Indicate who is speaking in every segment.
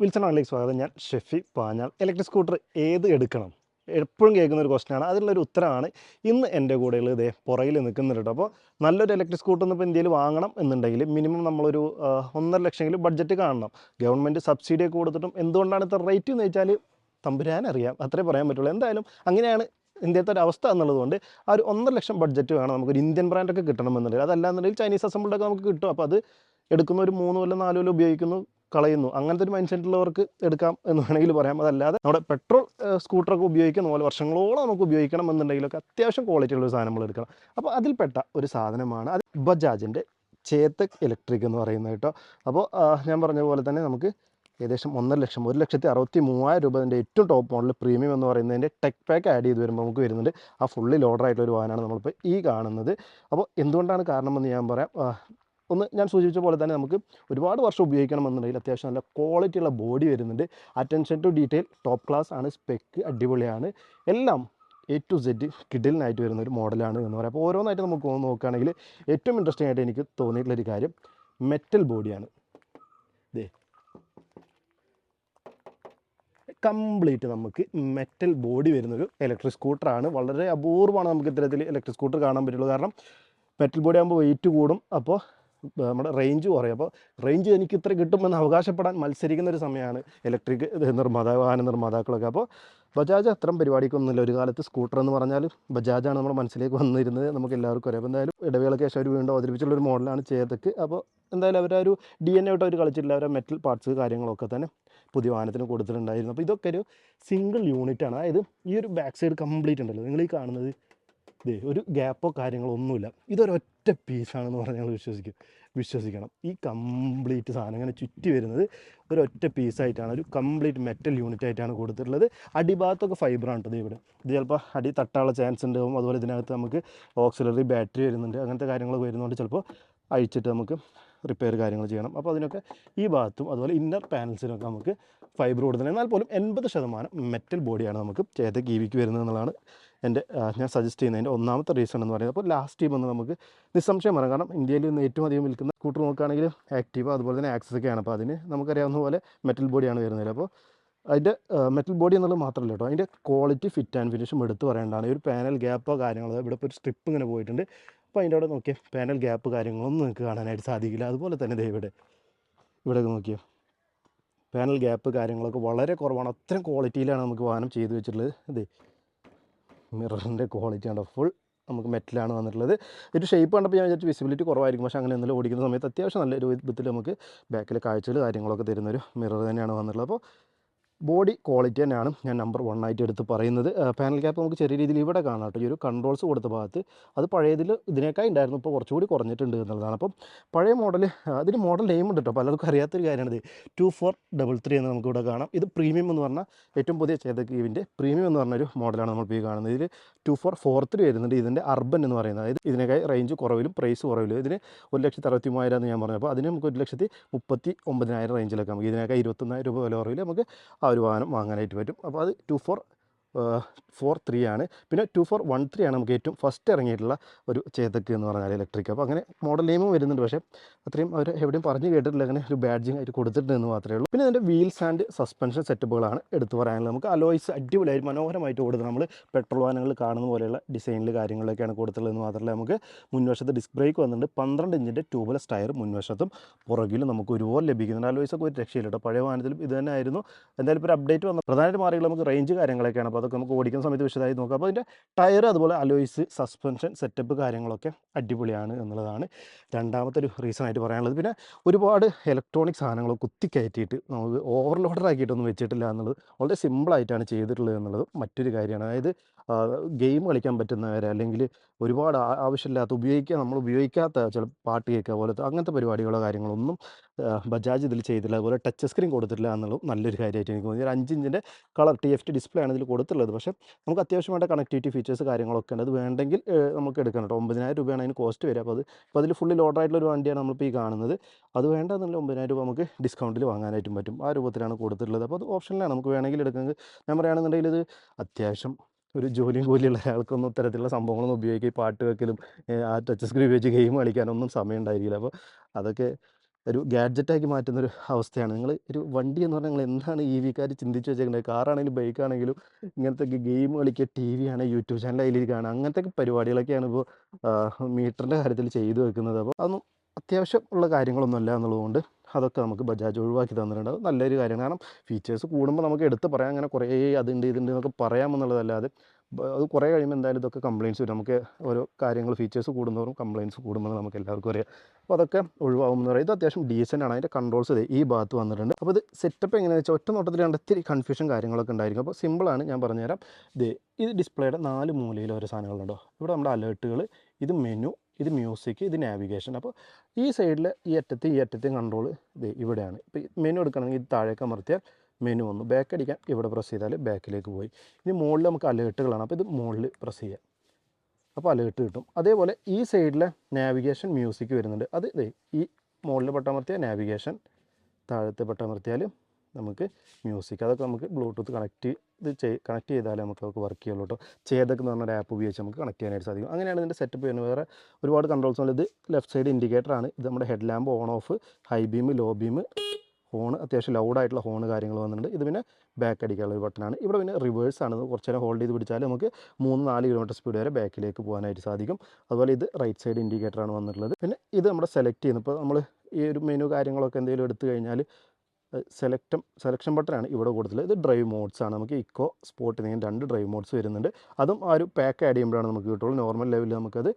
Speaker 1: Wilson ഓൺലൈക്ക് സ്വാഗതം. ഞാൻ ഷെഫി പാഞ്ഞാൽ. Electric scooter ഏത് എടുക്കണം? എപ്പോഴും കേൾക്കുന്ന ഒരു ക്വസ്റ്റനാണ് അതിനുള്ളൊരു ഉത്തരമാണ് ഇന്ന് എന്റെ കൂടെയുള്ള ഇതേ പുറയിൽ നിൽക്കുന്നുണ്ട് അപ്പോൾ നല്ലൊരു ഇലക്ട്രിക് സ്കൂട്ടർ ഇപ്പോൾ ഇന്ത്യയിൽ വാങ്ങണം എന്നുണ്ടെങ്കിൽ മിനിമം നമ്മളൊരു ഒന്നര ലക്ഷമെങ്കിലും ബഡ്ജറ്റ് കാണണം. ഗവൺമെന്റ് സബ്സിഡി ഒക്കെ കൊടുത്തിട്ടും എന്തുകൊണ്ടാണ് ഇത്ര റേറ്റ് എന്ന് വെച്ചാൽ തമ്പുരാൻ അറിയാം. അത്രേ പറയാൻ പറ്റുള്ളൂ. എന്തായാലും അങ്ങനെയാണ് ഇന്ത്യത്തെ ഒരു അവസ്ഥ എന്നുള്ളതുകൊണ്ട് ആ ഒരു ഒന്നര ലക്ഷം ബഡ്ജറ്റ് വേണം നമുക്കൊരു ഇന്ത്യൻ ബ്രാൻഡൊക്കെ അതല്ല എന്നുണ്ടെങ്കിൽ. ചൈനീസ് അസംബിൾഡ് ഒക്കെ നമുക്ക് കിട്ടും. അപ്പോൾ അത് എടുക്കുന്ന ഒരു മൂന്ന് കൊല്ലം നാല് കൊല്ലം ഉപയോഗിക്കുന്നു. കളയുന്നു. അങ്ങനത്തെ ഒരു മൈൻഡ് സെറ്റുള്ളവർക്ക് എടുക്കാം എന്ന് വേണമെങ്കിൽ പറയാം. അതല്ലാതെ നമ്മുടെ പെട്രോൾ സ്കൂട്ടറൊക്കെ ഉപയോഗിക്കുന്ന പോലെ വർഷങ്ങളോളം നമുക്ക് ഉപയോഗിക്കണം എന്നുണ്ടെങ്കിലൊക്കെ അത്യാവശ്യം ക്വാളിറ്റി ഉള്ള ഒരു സാധനം നമ്മൾ എടുക്കണം. അപ്പോൾ അതിൽപ്പെട്ട ഒരു സാധനമാണ് അത് ബജാജിന്റെ ചേത്തക് ഇലക്ട്രിക് എന്ന് പറയുന്നത് കേട്ടോ. അപ്പോൾ ഞാൻ പറഞ്ഞ പോലെ തന്നെ നമുക്ക് ഏകദേശം ഒന്നര ലക്ഷം ഒരു ലക്ഷത്തി അറുപത്തി മൂവായിരം രൂപ അതിന്റെ ഏറ്റവും ടോപ്പ് മോഡൽ പ്രീമിയം എന്ന് പറയുന്നതിന്റെ ടെക് പാക്ക് ആഡ് ചെയ്ത് വരുമ്പോൾ നമുക്ക് വരുന്നുണ്ട്. ആ ഫുള്ളി ലോഡർ ആയിട്ടുള്ള ഒരു വാഹനമാണ് നമ്മളിപ്പോൾ ഈ കാണുന്നത്. അപ്പോൾ എന്തുകൊണ്ടാണ് കാരണമെന്ന് ഞാൻ പറയാം. ഒന്ന് ഞാൻ സൂചിപ്പിച്ച പോലെ തന്നെ നമുക്ക് ഒരുപാട് വർഷം ഉപയോഗിക്കണമെന്നുണ്ടെങ്കിൽ അത്യാവശ്യം നല്ല ക്വാളിറ്റിയുള്ള ബോഡി വരുന്നുണ്ട്. Attention to detail top class ആണ് സ്പെക്ക് അടിപൊളിയാണ്. എല്ലാം എ ടു സെഡ് കിഡിലിനായിട്ട് വരുന്ന ഒരു മോഡലാണ് എന്ന് പറയാം. അപ്പോൾ ഓരോന്നായിട്ട് നമുക്ക് നോക്കുകയാണെങ്കിൽ ഏറ്റവും ഇൻട്രസ്റ്റിംഗ് ആയിട്ട് എനിക്ക് തോന്നിയിട്ടുള്ളൊരു കാര്യം മെറ്റൽ ബോഡിയാണ് ഇതേ കംപ്ലീറ്റ് നമുക്ക് മെറ്റൽ ബോഡി വരുന്നൊരു ഇലക്ട്രിക് സ്കൂട്ടറാണ് വളരെ അപൂർവമാണ് നമുക്ക് ഇത്തരത്തിൽ ഇലക്ട്രിക് സ്കൂട്ടർ കാണാൻ പറ്റുള്ളൂ. കാരണം മെറ്റൽ ബോഡി ആകുമ്പോൾ വെയിറ്റ് കൂടും. അപ്പോൾ നമ്മുടെ റേഞ്ച് കുറയും അപ്പോൾ റേഞ്ച് എനിക്ക് ഇത്ര കിട്ടുമെന്ന് അവകാശപ്പെടാൻ മത്സരിക്കുന്ന ഒരു സമയമാണ് ഇലക്ട്രിക് നിർമ്മാതാ വാഹന നിർമ്മാതാക്കളൊക്കെ. അപ്പോൾ ബജാജ് അത്തരം പരിപാടിക്കൊന്നുമില്ല. ഒരു കാലത്ത് സ്കൂട്ടർ എന്ന് പറഞ്ഞാൽ ബജാജാണ് നമ്മുടെ മനസ്സിലേക്ക് വന്നിരുന്നത്. നമുക്ക് എല്ലാവർക്കും അറിയാം. എന്തായാലും ഇടവേളയ്ക്ക് ശേഷം അവർ വീണ്ടും അവതരിപ്പിച്ചുള്ള ഒരു മോഡലാണ് ചേതക്ക്. അപ്പോൾ എന്തായാലും അവർ ഒരു ഡി എൻ എ ആയിട്ട് അവർ കളിച്ചിട്ടില്ല. അവരുടെ മെറ്റൽ പാർട്സ് കാര്യങ്ങളൊക്കെ തന്നെ പുതിയ വാഹനത്തിന് കൊടുത്തിട്ടുണ്ടായിരുന്നു. അപ്പോൾ ഇതൊക്കെ ഒരു സിംഗിൾ യൂണിറ്റാണ് അതായത് ഈ ഒരു ബാക്ക് സൈഡ് കംപ്ലീറ്റ് ഉണ്ടല്ലോ. നിങ്ങൾ ഈ കാണുന്നത് ഇതേ ഒരു ഗ്യാപ്പോ കാര്യങ്ങളോ ഒന്നുമില്ല. ഇതൊരൊറ്റ പീസാണെന്ന് പറഞ്ഞാൽ ഞങ്ങൾ വിശ്വസിക്കും. വിശ്വസിക്കണം. ഈ കംപ്ലീറ്റ് സാധനം ഇങ്ങനെ ചുറ്റി വരുന്നത് ഒരൊറ്റ പീസായിട്ടാണ് ഒരു കംപ്ലീറ്റ് മെറ്റൽ യൂണിറ്റ് ആയിട്ടാണ് കൊടുത്തിട്ടുള്ളത്. അടിഭാഗത്തൊക്കെ ഫൈബറാണ് കേട്ടോ ഇവിടെ. ഇത് ചിലപ്പോൾ അടി തട്ടാനുള്ള ചാൻസ് ഉണ്ടാവും. അതുപോലെ ഇതിനകത്ത് നമുക്ക് ഓക്സിലറി ബാറ്ററി വരുന്നുണ്ട്. അങ്ങനത്തെ കാര്യങ്ങൾ വരുന്നതുകൊണ്ട് ചിലപ്പോൾ അഴിച്ചിട്ട് നമുക്ക് റിപ്പയർ കാര്യങ്ങൾ ചെയ്യണം. അപ്പോൾ അതിനൊക്കെ ഈ ഭാഗത്തും അതുപോലെ ഇന്നർ പാനൽസിനൊക്കെ നമുക്ക് ഫൈബർ കൊടുക്കുന്നത് എന്നാൽ പോലും എൺപത് ശതമാനം മെറ്റൽ ബോഡിയാണ് നമുക്ക് ചേതക്ക് ഇ വിക്ക് വരുന്നത് എന്നുള്ളതാണ് എന്റെ ഞാൻ സജസ്റ്റ് ചെയ്യുന്നതിന്റെ ഒന്നാമത്തെ റീസൺ എന്ന് പറയുന്നത് അപ്പോൾ ലാസ്റ്റ് ടീം എന്ന് നമുക്ക് നിസ്സംശയം പറയാം. കാരണം ഇന്ത്യയിൽ ഇന്ന് ഏറ്റവും അധികം വിൽക്കുന്ന സ്കൂട്ടർ നോക്കുകയാണെങ്കിൽ ആക്റ്റീവ അതുപോലെ തന്നെ ആക്സസ് ഒക്കെയാണ്. അപ്പോൾ അതിന് നമുക്കറിയാവുന്ന പോലെ മെറ്റൽ ബോഡിയാണ് വരുന്നത്. അപ്പോൾ അതിന്റെ മെറ്റൽ ബോഡി എന്നുള്ളത് മാത്രമല്ല കേട്ടോ അതിന്റെ ക്വാളിറ്റി ഫിറ്റ് ആൻഡ് ഫിനിഷും എടുത്ത് പറയേണ്ടതാണ്. ഒരു പാനൽ ഗ്യാപ്പോ കാര്യങ്ങളോ ഇവിടെ ഇപ്പോൾ ഒരു സ്ട്രിപ്പ് ഇങ്ങനെ പോയിട്ടുണ്ട്. അപ്പോൾ അതിന്റെ അവിടെ നോക്കിയാൽ പാനൽ ഗ്യാപ്പ് കാര്യങ്ങളൊന്നും നിങ്ങൾക്ക് കാണാനായിട്ട് സാധിക്കില്ല. അതുപോലെ തന്നെ ദേ ഇവിടെ ഇവിടെ നോക്കിയോ പാനൽ ഗ്യാപ്പ് കാര്യങ്ങളൊക്കെ വളരെ കുറവാണ്. അത്രയും ക്വാളിറ്റിയിലാണ് നമുക്ക് വാഹനം ചെയ്തു വെച്ചിട്ടുള്ളത്. ഇതേ മിററിന്റെ ക്വാളിറ്റി ആണ്. ഫുൾ നമുക്ക് മെറ്റലാണ് വന്നിട്ടുള്ളത്. ഒരു ഷേപ്പ് കണ്ടപ്പോൾ ഞാൻ വിചാരിച്ചു വിസിബിലിറ്റി കുറവായിരിക്കും. പക്ഷേ അങ്ങനെ എന്തെങ്കിലും ഓടിക്കുന്ന സമയത്ത് അത്യാവശ്യം നല്ലൊരു വിധത്തിൽ നമുക്ക് ബാക്കിൽ കാഴ്ചകൾ കാര്യങ്ങളൊക്കെ തരുന്നൊരു മിറർ തന്നെയാണ് വന്നിട്ടുള്ളത്. അപ്പോൾ ബോഡി ക്വാളിറ്റി തന്നെയാണ് ഞാൻ നമ്പർ വൺ ആയിട്ട് എടുത്ത് പറയുന്നത്. പാനൽ ക്യാപ്പ് നമുക്ക് ചെറിയ രീതിയിൽ ഇവിടെ കാണാം കേട്ടോ. ഈ ഒരു കൺട്രോൾസ് കൊടുത്ത ഭാഗത്ത് അത് പഴയതിൽ ഇതിനേക്കാൾ ഉണ്ടായിരുന്നു. ഇപ്പോൾ കുറച്ചുകൂടി കുറഞ്ഞിട്ടുണ്ട് എന്നുള്ളതാണ്. അപ്പം പഴയ മോഡൽ അതിന് മോഡൽ നെയിം ഉണ്ട് കേട്ടോ. പലർക്കും അറിയാത്തൊരു കാര്യമാണിത് ടു ഫോർ ഡബിൾ ത്രീ എന്ന് നമുക്കിവിടെ കാണാം. ഇത് പ്രീമിയം എന്ന് പറഞ്ഞാൽ ഏറ്റവും പുതിയ ചേതക് ഇവിന്റെ പ്രീമിയം എന്ന് പറഞ്ഞൊരു മോഡലാണ് നമ്മൾ ഇപ്പോൾ ഈ കാണുന്നത്. ഇതിൽ ടു ഫോർ ഫോർ ത്രീ വരുന്നുണ്ട്. ഇതിന്റെ അർബൻ എന്ന് പറയുന്നത്. അതായത് ഇതിനേക്കാൾ റേഞ്ച് കുറവിലും പ്രൈസ് കുറവിലും. ഇതിന് ഒരു ലക്ഷത്തി അറുപത്തി മൂവായിരം എന്ന് ഞാൻ പറഞ്ഞു. അപ്പോൾ അതിന് നമുക്ക് ഒരു ലക്ഷത്തി മുപ്പത്തി ഒമ്പതിനായിരം റേഞ്ചിലൊക്കെ നമുക്ക് ഇതിനേക്കാൾ ഇരുപത്തൊന്നായിരം രൂപ വില കുറവിൽ നമുക്ക് ആ ഒരു വാഹനം വാങ്ങാനായിട്ട് പറ്റും. അപ്പോൾ അത് ടു ഫോർ ഫോർ ത്രീ ആണ്. പിന്നെ ടു ഫോർ വൺ ത്രീ ആണ് നമുക്ക് ഏറ്റവും ഫസ്റ്റ് ഇറങ്ങിയിട്ടുള്ള ഒരു ചേതക്ക് എന്ന് പറഞ്ഞാൽ ഇലക്ട്രിക് അപ്പോൾ അങ്ങനെ മോഡൽ നെയിമും വരുന്നുണ്ട്. പക്ഷേ അത്രയും അവർ എവിടെയും പറഞ്ഞു കേട്ടിട്ടില്ല. അങ്ങനെ ഒരു ബാഡ്ജിങ് ആയിട്ട് കൊടുത്തിട്ടുണ്ട് എന്ന് മാത്രമേ ഉള്ളൂ. പിന്നെ അതിന്റെ വീൽസ് ആൻഡ് സസ്പെൻഷൻ സെറ്റപ്പുകളാണ് എടുത്തു പറയാനുള്ളത്. നമുക്ക് അലോയ്സ് അടിപൊളിയായി മനോഹരമായിട്ട് കൊടുത്ത് നമ്മൾ പെട്രോൾ വാഹനങ്ങൾ കാണുന്ന പോലെയുള്ള ഡിസൈനിൽ കാര്യങ്ങളിലൊക്കെയാണ് കൊടുത്തിട്ടുള്ളത് എന്ന് മാത്രമല്ല നമുക്ക് മുൻവശത്ത് ഡിസ്ക് ബ്രേക്ക് വന്നിട്ടുണ്ട്. പന്ത്രണ്ട് ഇഞ്ചിന്റെ ട്യൂബ്ലെസ് ടയർ മുൻവശത്തും പുറകിലും നമുക്ക് ഒരുപോലെ ലഭിക്കുന്നുണ്ട്. അലോയ്സ് ഒക്കെ ഒരു രക്ഷയില്ല കേട്ടോ പഴയ വാഹനത്തിലും ഇത് തന്നെ ആയിരുന്നു എന്തായാലും ഇപ്പോൾ ഒരു അപ്ഡേറ്റ് വന്ന പ്രധാനമായിട്ട് മാറിയുള്ള നമുക്ക് റേഞ്ച് കാര്യങ്ങളൊക്കെയാണ്. അപ്പോൾ അതൊക്കെ നമുക്ക് ഓടിക്കുന്ന സമയത്ത് വിശദമായി നോക്കാം. അപ്പോൾ അതിന്റെ ടയർ അതുപോലെ അലോയ്സ് സസ്പെൻഷൻ സെറ്റപ്പ് കാര്യങ്ങളൊക്കെ അടിപൊളിയാണ് എന്നുള്ളതാണ് രണ്ടാമത്തെ ഒരു റീസൺ ആയിട്ട് പറയാനുള്ളത്. പിന്നെ ഒരുപാട് ഇലക്ട്രോണിക് സാധനങ്ങൾ കുത്തിക്കയറ്റിയിട്ട് നമുക്ക് ഓവർലോഡർ ആക്കിയിട്ടൊന്നും വെച്ചിട്ടില്ല എന്നുള്ളത് വളരെ സിമ്പിളായിട്ടാണ് ചെയ്തിട്ടുള്ളത് എന്നുള്ളത് മറ്റൊരു കാര്യമാണ്. അതായത് ഗെയിം കളിക്കാൻ പറ്റുന്നവരെ അല്ലെങ്കിൽ ഒരുപാട് ആവശ്യമില്ലാത്ത ഉപയോഗിക്കാൻ നമ്മൾ ഉപയോഗിക്കാത്ത ചില പാട്ട് കേൾക്കുക പോലത്തെ അങ്ങനത്തെ പരിപാടികളോ കാര്യങ്ങളൊന്നും ബജാജ് ഇതിൽ ചെയ്തില്ല അതുപോലെ ടച്ച് സ്ക്രീൻ കൊടുത്തിട്ടില്ല എന്നുള്ളത് നല്ലൊരു കാര്യമായിട്ട് എനിക്ക് തോന്നി. ഒരു അഞ്ച് ഇഞ്ചിന്റെ colour T F T display ആണ് ഇതിൽ കൊടുത്തിട്ടുള്ളത്. പക്ഷേ നമുക്ക് അത്യാവശ്യം വേണ്ട കണക്ടിവിറ്റി ഫീച്ചേഴ്സ് കാര്യങ്ങളൊക്കെ ഉണ്ട്. അത് വേണ്ടെങ്കിൽ നമുക്ക് എടുക്കണം കേട്ടോ. ഒമ്പതിനായിരം രൂപയാണ് അതിന് കോസ്റ്റ് വരിക. അപ്പോൾ അത് അപ്പോൾ അതിൽ ഫുള്ളി ലോഡ് ആയിട്ടുള്ള ഒരു വണ്ടിയാണ് നമ്മളിപ്പോൾ ഈ കാണുന്നത്. അത് വേണ്ട എന്നുള്ള ഒമ്പതിനായിരം രൂപ നമുക്ക് ഡിസ്കൗണ്ടിൽ വാങ്ങാനായിട്ടും പറ്റും. ആ രൂപത്തിലാണ് കൊടുത്തിട്ടുള്ളത്. അപ്പോൾ അത് ഓപ്ഷനിലാണ് നമുക്ക് വേണമെങ്കിൽ എടുക്കുന്നത് ഞാൻ പറയുകയാണെന്നുണ്ടെങ്കിൽ ഇത് അത്യാവശ്യം ഒരു ജോലിയും കൂലിയുള്ള ആൾക്കൊന്നും ഇത്തരത്തിലുള്ള സംഭവങ്ങളൊന്നും ഉപയോഗിക്കുക പാട്ട് വെക്കലും ആ ടച്ച് സ്ക്രീൻ ഉപയോഗിച്ച് ഗെയിം കളിക്കാനൊന്നും സമയം ഉണ്ടായിരിക്കില്ല. അപ്പോൾ അതൊക്കെ ഒരു ഗാഡ്ജറ്റാക്കി മാറ്റുന്ന ഒരു അവസ്ഥയാണ്. നിങ്ങൾ ഒരു വണ്ടി എന്ന് പറഞ്ഞാൽ നിങ്ങൾ എന്താണ് ഇ വിക്കാർ ചിന്തിച്ച് വെച്ചേക്കുന്നത് കാറാണെങ്കിലും ബൈക്കാണെങ്കിലും ഇങ്ങനത്തെ ഗെയിം കളിക്കുക ടി വി ആണ് യൂട്യൂബ് ചാനൽ അതിൽ കാണുക അങ്ങനത്തെ പരിപാടികളൊക്കെയാണ് ഇപ്പോൾ മീറ്ററിന്റെ കാര്യത്തിൽ ചെയ്തു വെക്കുന്നത്. അപ്പോൾ അതൊന്നും അത്യാവശ്യം ഉള്ള കാര്യങ്ങളൊന്നുമല്ല എന്നുള്ളതുകൊണ്ട് അതൊക്കെ നമുക്ക് ബജാജ് ഒഴിവാക്കി തന്നിട്ടുണ്ട്. നല്ലൊരു കാര്യമാണ്. കാരണം ഫീച്ചേഴ്സ് കൂടുമ്പോൾ നമുക്ക് എടുത്ത് പറയാം. അങ്ങനെ കുറേ അതുണ്ട് ഇതുണ്ട് എന്നൊക്കെ പറയാമെന്നുള്ളതല്ലാതെ അത് കുറേ കഴിയുമ്പോൾ എന്തായാലും ഇതൊക്കെ കംപ്ലയിൻസ് വരും. നമുക്ക് ഓരോ കാര്യങ്ങൾ ഫീച്ചേഴ്സ് കൂടുന്നതോറും കംപ്ലയിൻസ് കൂടുമെന്ന് നമുക്ക് എല്ലാവർക്കും അറിയാം. അപ്പോൾ അതൊക്കെ ഒഴിവാകുമെന്ന് പറയും. ഇത് അത്യാവശ്യം ഡീസന്റ് ആണ്. അതിന്റെ കൺട്രോൾസ് ഈ ഭാഗത്ത് വന്നിട്ടുണ്ട്. അപ്പോൾ ഇത് സെറ്റപ്പ് എങ്ങനെയാണെന്ന് വെച്ചാൽ ഒറ്റ നോട്ടത്തിൽ കണ്ട ഇത്തിരി കൺഫ്യൂഷൻ കാര്യങ്ങളൊക്കെ ഉണ്ടായിരിക്കും. അപ്പോൾ സിമ്പിളാണ് ഞാൻ പറഞ്ഞുതരാം. ഇത് ഇത് ഡിസ്പ്ലേയുടെ നാല് മൂലയിൽ ഓരോ സാധനങ്ങളുണ്ടോ ഇവിടെ നമ്മുടെ അലേർട്ടുകൾ ഇത് മെനു ഇത് മ്യൂസിക് ഇത് നാവിഗേഷൻ അപ്പോൾ ഈ സൈഡിൽ ഈ അറ്റത്ത് ഈ അറ്റത്തെയും കൺട്രോൾ ഇത് ഇവിടെയാണ്. ഇപ്പോൾ മെനു എടുക്കണമെങ്കിൽ ഇത് താഴേക്ക് അമർത്തിയാൽ മെനു വന്നു. ബാക്ക് അടിക്കാൻ ഇവിടെ പ്രസ് ചെയ്താൽ ബാക്കിലേക്ക് പോയി. ഇനി മുകളിൽ നമുക്ക് അലേർട്ടുകളാണ് അപ്പോൾ ഇത് മുകളിൽ പ്രസ് ചെയ്യാം. അപ്പോൾ അലേർട്ട് കിട്ടും. അതേപോലെ ഈ സൈഡിലെ നാവിഗേഷൻ മ്യൂസിക് വരുന്നുണ്ട്. അത് ഇതേ ഈ മുകളിൽ പട്ടമർത്തിയാൽ നാവിഗേഷൻ താഴത്തെ ബട്ടമർത്തിയാൽ നമുക്ക് മ്യൂസിക് അതൊക്കെ നമുക്ക് ബ്ലൂടൂത്ത് കണക്ട് ഇത് ചെയ് കണക്ട് ചെയ്താലേ നമുക്ക് അതൊക്കെ വർക്ക് ചെയ്യുള്ളൂ കേട്ടോ ചേതക്ക് എന്ന് പറഞ്ഞൊരു ആപ്പ് ഉപയോഗിച്ച് നമുക്ക് കണക്ട് ചെയ്യാനായിട്ട് സാധിക്കും. അങ്ങനെയാണ് ഇതിന്റെ സെറ്റപ്പ് ചെയ്യുന്നത് വേറെ ഒരുപാട് കൺട്രോൾസ് ഉണ്ട്. ഇത് ലെഫ്റ്റ് സൈഡ് ഇൻഡിക്കേറ്റർ ആണ്. ഇത് നമ്മുടെ head lamp on off high beam low beam horn അത്യാവശ്യം ലൗഡായിട്ടുള്ള ഹോൺ കാര്യങ്ങൾ വന്നിട്ടുണ്ട്. ഇത് പിന്നെ ബാക്ക് അടിക്കാനുള്ള ഒരു ബട്ടനാണ് ഇവിടെ പിന്നെ റിവേഴ്സ് ആണ്. ഇത് കുറച്ച് നേരം ഹോൾഡ് ചെയ്ത് പിടിച്ചാൽ നമുക്ക് മൂന്ന് നാല് കിലോമീറ്റർ സ്പീഡ് വരെ ബാക്കിലേക്ക് പോകാനായിട്ട് സാധിക്കും. അതുപോലെ ഇത് റൈറ്റ് സൈഡ് ഇൻഡിക്കേറ്റർ ആണ് വന്നിട്ടുള്ളത്. പിന്നെ ഇത് നമ്മുടെ സെലക്ട് ചെയ്യുന്നത് ഇപ്പോൾ നമ്മൾ ഈ ഒരു മെനു കാര്യങ്ങളൊക്കെ എന്തെങ്കിലും എടുത്തു കഴിഞ്ഞാൽ സെലക്ടം സെലക്ഷൻ ബട്ടനാണ് ഇവിടെ കൊടുത്തത് ഇത് ഡ്രൈവ് മോഡ്സ് ആണ്. നമുക്ക് ഇക്കോ സ്പോർട്ട് എന്നിങ്ങനെ രണ്ട് ഡ്രൈവ് മോഡ്സ് വരുന്നുണ്ട്. അതും ആ ഒരു പാക്ക് ആഡ് ചെയ്യുമ്പോഴാണ് നമുക്ക് കിട്ടുള്ളൂ. നോർമൽ ലെവലിൽ നമുക്കത്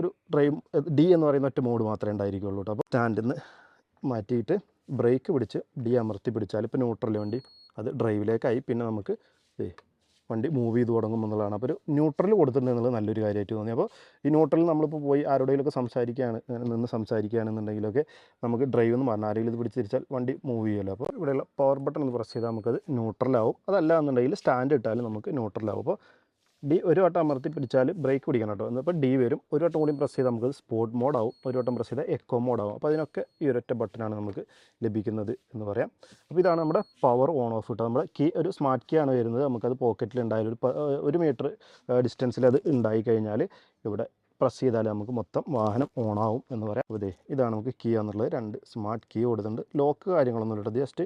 Speaker 1: ഒരു ഡ്രൈവ് ഡി എന്ന് പറയുന്ന ഒറ്റ മോഡ് മാത്രമേ ഉണ്ടായിരിക്കുള്ളൂ കേട്ടോ അപ്പോൾ സ്റ്റാൻഡിൽ നിന്ന് മാറ്റിയിട്ട് ബ്രേക്ക് പിടിച്ച് ഡി അമർത്തി പിടിച്ചാൽ ഇപ്പോൾ ന്യൂട്രൽ വണ്ടി അത് ഡ്രൈവിലേക്കായി. പിന്നെ നമുക്ക് വണ്ടി മൂവ് ചെയ്ത് തുടങ്ങും എന്നുള്ളതാണ്. അപ്പോൾ ഒരു ന്യൂട്രൽ കൊടുത്തിട്ടുണ്ട് നല്ലൊരു കാര്യമായിട്ട് തോന്നി. അപ്പോൾ ഈ ന്യൂട്രലിൽ നമ്മളിപ്പോൾ പോയി ആരോടെങ്കിലുമൊക്കെ സംസാരിക്കുകയാണ് നിന്ന് സംസാരിക്കുകയാണെന്നുണ്ടെങ്കിലൊക്കെ നമുക്ക് ഡ്രൈവ് എന്ന് പറഞ്ഞാൽ ആരെങ്കിലും ഇത് പിടിച്ച് തിരിച്ചാൽ വണ്ടി മൂവ് ചെയ്യുമല്ലോ. അപ്പോൾ ഇവിടെയുള്ള പവർ ബട്ടൺ ഒന്ന് പ്രസ് ചെയ്താൽ നമുക്കത് ന്യൂട്രലാവും. അതല്ല എന്നുണ്ടെങ്കിൽ സ്റ്റാൻഡ് ഇട്ടാലും നമുക്ക് ന്യൂട്രലാവും. അപ്പോൾ ഡി ഒരു വട്ടം അമർത്തി പിടിച്ചാൽ ബ്രേക്ക് പിടിക്കണം കേട്ടോ. എന്നിപ്പോൾ ഡി വരും. ഒരു വട്ടം കൂടി പ്രസ് ചെയ്താൽ നമുക്ക് സ്പോർട്ട് മോഡാവും ഒരു വട്ടം പ്രസ് ചെയ്താൽ എക്കോ മോഡാവും അപ്പോൾ അതിനൊക്കെ ഈ ഒരൊറ്റ ബട്ടനാണ് നമുക്ക് ലഭിക്കുന്നത് എന്ന് പറയാം. അപ്പോൾ ഇതാണ് നമ്മുടെ പവർ ഓൺ ഓഫ് കിട്ടുക നമ്മുടെ കീ ഒരു സ്മാർട്ട് കീ ആണ് വരുന്നത്. നമുക്കത് പോക്കറ്റിൽ ഉണ്ടായാലും ഒരു ഒരു മീറ്റർ ഡിസ്റ്റൻസിൽ അത് ഉണ്ടായി കഴിഞ്ഞാൽ ഇവിടെ പ്രസ് ചെയ്താൽ നമുക്ക് മൊത്തം വാഹനം ഓണാവും എന്ന് പറയാം. അപ്പോൾ ഇതാണ് നമുക്ക് കീ എന്നുള്ളത് രണ്ട് സ്മാർട്ട് കീ കൊടുത്തിട്ടുണ്ട്. ലോക്ക് കാര്യങ്ങളൊന്നും ഇല്ല ജസ്റ്റ്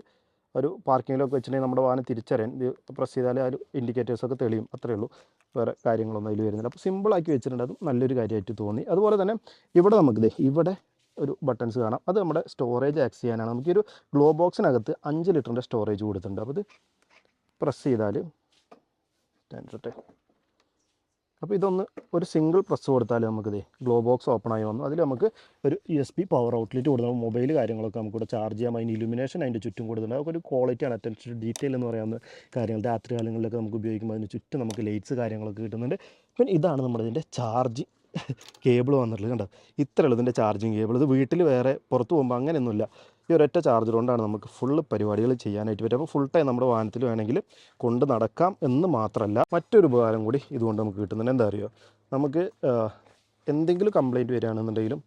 Speaker 1: ഒരു പാർക്കിങ്ങിലൊക്കെ വെച്ചിട്ടുണ്ടെങ്കിൽ നമ്മുടെ വാഹനം തിരിച്ചറിയാൻ ഇത് പ്രസ് ചെയ്താൽ ആ ഒരു ഇൻഡിക്കേറ്റേഴ്സൊക്കെ തെളിയും. അത്രയേ ഉള്ളൂ. വേറെ കാര്യങ്ങളൊന്നും അതിൽ വരുന്നില്ല. അപ്പോൾ സിമ്പിളാക്കി വെച്ചിട്ടുണ്ട്. അത് നല്ലൊരു കാര്യമായിട്ട് തോന്നി. അതുപോലെ തന്നെ ഇവിടെ നമുക്ക് ഇവിടെ ഒരു ബട്ടൺസ് കാണാം. അത് നമ്മുടെ സ്റ്റോറേജ് ആക്സ് ചെയ്യാനാണ്. നമുക്ക് ഒരു ഗ്ലോ ബോക്സിനകത്ത് അഞ്ച് ലിറ്ററിന്റെ സ്റ്റോറേജ് കൊടുത്തിട്ടുണ്ട്. അപ്പോൾ ഇത് പ്രസ് ചെയ്താൽ അപ്പോൾ ഇതൊന്ന് ഒരു സിംഗിൾ പ്രസ് കൊടുത്താൽ നമുക്കിത് ഗ്ലോ ബോക്സ് ഓപ്പൺ ആയി വന്നു. അതിൽ നമുക്ക് ഒരു U S B power outlet കൊടുത്താൽ മൊബൈൽ കാര്യങ്ങളൊക്കെ നമുക്ക് ഇവിടെ ചാർജ് ചെയ്യാം. അതിന് ഇലുമിനേഷൻ അതിന്റെ ചുറ്റും കൊടുത്തിട്ടുണ്ട്. അതൊക്കെ ഒരു ക്വാളിറ്റിയാണ് അറ്റൻഷൻ ഡീറ്റെയിൽ എന്ന് പറയുന്ന കാര്യങ്ങൾ രാത്രി കാലങ്ങളിലൊക്കെ നമുക്ക് ഉപയോഗിക്കുമ്പോൾ അതിന് ചുറ്റും നമുക്ക് ലൈറ്റ്സ് കാര്യങ്ങളൊക്കെ കിട്ടുന്നുണ്ട്. പിന്നെ ഇതാണ് നമ്മുടെ ഇതിന്റെ ചാർജിങ് കേബിൾ വന്നിട്ടുള്ളത് കണ്ടോ? ഇത്ര ഇതിന്റെ ചാർജിങ് കേബിൾ ഇത് വീട്ടിൽ വേറെ പുറത്ത് പോകുമ്പോൾ അങ്ങനെയൊന്നുമില്ല. ഈ ഒരൊറ്റ ചാർജർ കൊണ്ടാണ് നമുക്ക് ഫുള്ള് പരിപാടികൾ ചെയ്യാനായിട്ട് പറ്റും അപ്പോൾ ഫുൾ ടൈം നമ്മുടെ വാഹനത്തിൽ വേണമെങ്കിൽ കൊണ്ട് നടക്കാം എന്ന് മാത്രമല്ല മറ്റൊരു ഉപകാരം കൂടി ഇതുകൊണ്ട് നമുക്ക് കിട്ടുന്നുണ്ട്. എന്താ അറിയോ? നമുക്ക് എന്തെങ്കിലും കംപ്ലൈന്റ് വരികയാണെന്നുണ്ടെങ്കിലും